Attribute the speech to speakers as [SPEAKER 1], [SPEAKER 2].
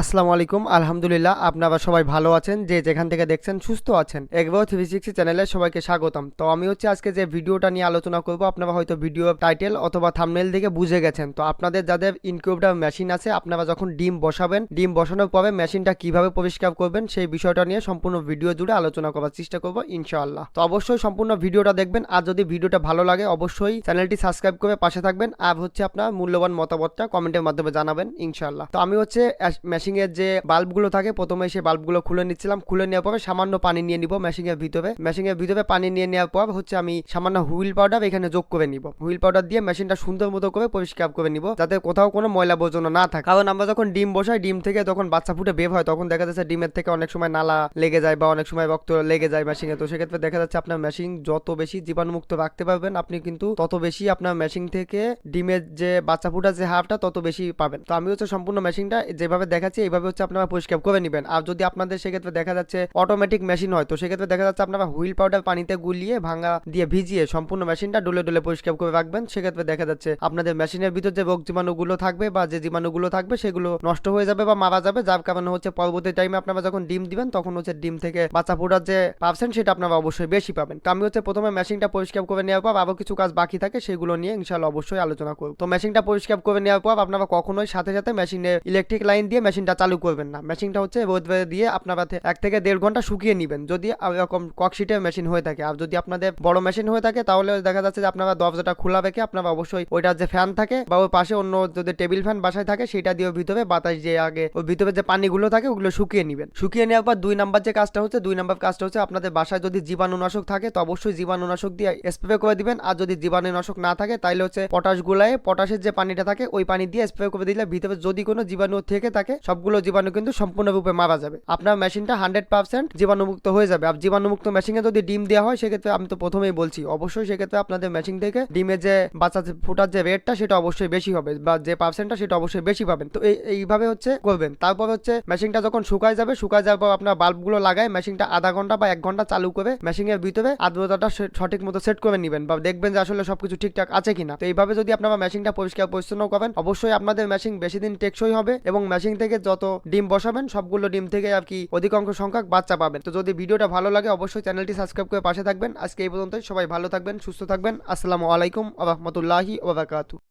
[SPEAKER 1] আসসালামু আলাইকুম। আলহামদুলিল্লাহ আপনারা সবাই ভালো আছেন, যে যেখান থেকে দেখছেন সুস্থ আছেন। এগবো থ্রি সিক্সটি চ্যানেলে সবাইকে স্বাগতম। তো আমি হচ্ছে আজকে যে ভিডিওটা নিয়ে আলোচনা করব, আপনারা হয়তো ভিডিও টাইটেল অথবা থামনেল দেখে বুঝে গেছেন। তো আপনাদের যাদের ইনকিউবটার মেশিন আছে, আপনারা যখন ডিম বসাবেন, ডিম বসানোর পরে মেশিনটা কীভাবে পরিষ্কার করবেন, সেই বিষয়টা নিয়ে সম্পূর্ণ ভিডিও জুড়ে আলোচনা করার চেষ্টা করব, ইনশাআল্লাহ। তো অবশ্যই সম্পূর্ণ ভিডিওটা দেখবেন, আর যদি ভিডিওটা ভালো লাগে, অবশ্যই চ্যানেলটি সাবস্ক্রাইব করে পাশে থাকবেন, আর হচ্ছে আপনার মূল্যবান মতামতটা কমেন্টের মাধ্যমে জানাবেন, ইনশাআল্লাহ। তো আমি হচ্ছে মেশিং এর যে বাল্বগুলো থাকে, প্রথমে সেই বাল্বগুলো খুলে নিচ্ছিলাম। খুলে নেওয়ার পরে সামান্য পানি নিয়ে নিব মেশিং এর ভিতরে। মেশিং এর ভিতরে পানি নিয়ে নেওয়ার পর হচ্ছে আমি সামান্য হুইল পাউডার এখানে যোগ করে নিব। হুইল পাউডার দিয়ে মেশিনটা সুন্দর মতো করে পরিষ্কার করে নিব, যাতে কোথাও কোনো ময়লা আবর্জনা না থাকে। কারণ আমরা যখন ডিম বসাই, ডিম থেকে যখন বাচ্চা ফুটে বের হয়, তখন দেখা যাচ্ছে ডিমের থেকে অনেক সময় নালা লেগে যায় বা অনেক সময় রক্ত লেগে যায় মেশিনে তো সেক্ষেত্রে দেখা যাচ্ছে আপনার মেশিন যত বেশি জীবাণুমুক্ত রাখতে পারবেন, আপনি কিন্তু তত বেশি আপনার মেশিন থেকে ডিমের যে বাচ্চা ফুটার যে হাফটা তত বেশি পাবেন। তো আমি হচ্ছে সম্পূর্ণ মেশিনটা যেভাবে দেখাচ্ছি এইভাবে হচ্ছে আপনারা পরিষ্কার করে নেবেন। আর যদি আপনাদের সেক্ষেত্রে দেখা যাচ্ছে অটোমেটিক মেশিন হয়, তো সেক্ষেত্রে দেখা যাচ্ছে আপনারা হুইল পাউডার পানিতে গুলিয়ে ভাঙা দিয়ে ভিজিয়ে সম্পূর্ণ মেশিনটা ডলে ডলে পরিষ্কার করে রাখবেন। সেক্ষেত্রে দেখা যাচ্ছে আপনাদের মেশিনের ভিতর যে রোগ জীবাণুগুলো থাকবে বা যে জীবাণুগুলো থাকবে, সেগুলো নষ্ট হয়ে যাবে বা মারা যাবে। যার কারণে হচ্ছে পরবর্তী টাইমে আপনারা যখন ডিম দিবেন, তখন হচ্ছে ডিম থেকে বাচ্চা ফোটার যে পার্সেন্ট, সেটা আপনারা অবশ্যই বেশি পাবেন। তো আমি হচ্ছে প্রথমে মেশিনটা পরিষ্কার করে নেওয়ার পর আরও কিছু কাজ বাকি থাকে, সেগুলো নিয়ে ইনশাল্লাহ অবশ্যই আলোচনা করব। তো মেশিনটা পরিষ্কার করে নেওয়ার পর আপনারা কখনোই সাথে সাথে মেশিনে ইলেকট্রিক লাইন দিয়ে মেশিনটা চালু করবেন না। মেশিনটা হচ্ছে রোদ দিয়ে আপনারা এক থেকে দেড় ঘণ্টা শুকিয়ে নেবেন। যদি এরকম ককশিটের মেশিন হয়ে থাকে, আর যদি আপনাদের বড় মেশিন হয়ে থাকে, তাহলে দেখা যাচ্ছে যে আপনারা দরজাটা খোলা রেখে আপনারা অবশ্যই ওইটার যে ফ্যান থাকে বা ওই পাশে অন্য যদি টেবিল ফ্যান বাসায় থাকে, সেটা দিয়ে ভিতরে বাতাস যে আগে, ওই ভিতরে যে পানিগুলো থাকে, ওগুলো শুকিয়ে নেবেন। শুকিয়ে নেওয়ার পর দুই নাম্বার যে কাজটা হচ্ছে, দুই নাম্বার কাজটা হচ্ছে আপনাদের বাসায় যদি জীবাণুনাশক থাকে, তো অবশ্যই জীবাণুনাশক দিয়ে স্প্রে করে দিবেন। আর যদি জীবাণুনাশক না থাকে তাহলে হচ্ছে পটাশ গুলায় পটাশের যে পানিটা থাকে, ওই পানি দিয়ে স্প্রে করে দিলে ভিতরে যদি কোনো জীবাণু থেকে থাকে সবগুলো জীবাণু কিন্তু সম্পূর্ণরূপে মারা যাবে। আপনার মেশিনটা হান্ড্রেড পার্সেন্ট জীবাণুমুক্ত হয়ে যাবে। আর জীবাণুমুক্ত মেশিনে যদি ডিম দেওয়া হয়, সেক্ষেত্রে আমি তো প্রথমেই বলছি, অবশ্যই সেক্ষেত্রে আপনাদের মেশিন থেকে ডিমের যে বাচ্চা ফোটার যে রেটটা সেটা অবশ্যই বেশি হবে বা যে পার্সেন্টটা সেটা অবশ্যই বেশি পাবেন। তো এই, এইভাবে হচ্ছে করবেন। তারপর হচ্ছে মেশিনটা যখন শুকায় যাবে, শুকায় যাওয়ার পর আপনার বাল্বগুলো লাগায়, মেশিনটা আধা ঘণ্টা বা এক ঘণ্টা চালু করে মেশিনের ভিতরে আর্দ্রতাটা সঠিক মতো সেট করে নেবেন বা দেখবেন যে আসলে সবকিছু ঠিকঠাক আছে কিনা। তো এইভাবে যদি আপনারা মেশিনটা পরিষ্কার পরিচ্ছন্ন করেন, অবশ্যই আপনাদের মেশিন বেশি দিন টেকসই হবে এবং মেশিন থেকে যত ডিম বসাবেন, সবগুলো ডিম থেকে আর কি অধিকাংশ সংখ্যক বাচ্চা পাবেন। তো যদি ভিডিওটা ভালো লাগে, অবশ্যই চ্যানেলটি সাবস্ক্রাইব করে পাশে থাকবেন। আজকে এই পর্যন্তই, সবাই ভালো থাকবেন, সুস্থ থাকবেন। আসসালামু আলাইকুম আহমতুল্লাহি ওবাকাতু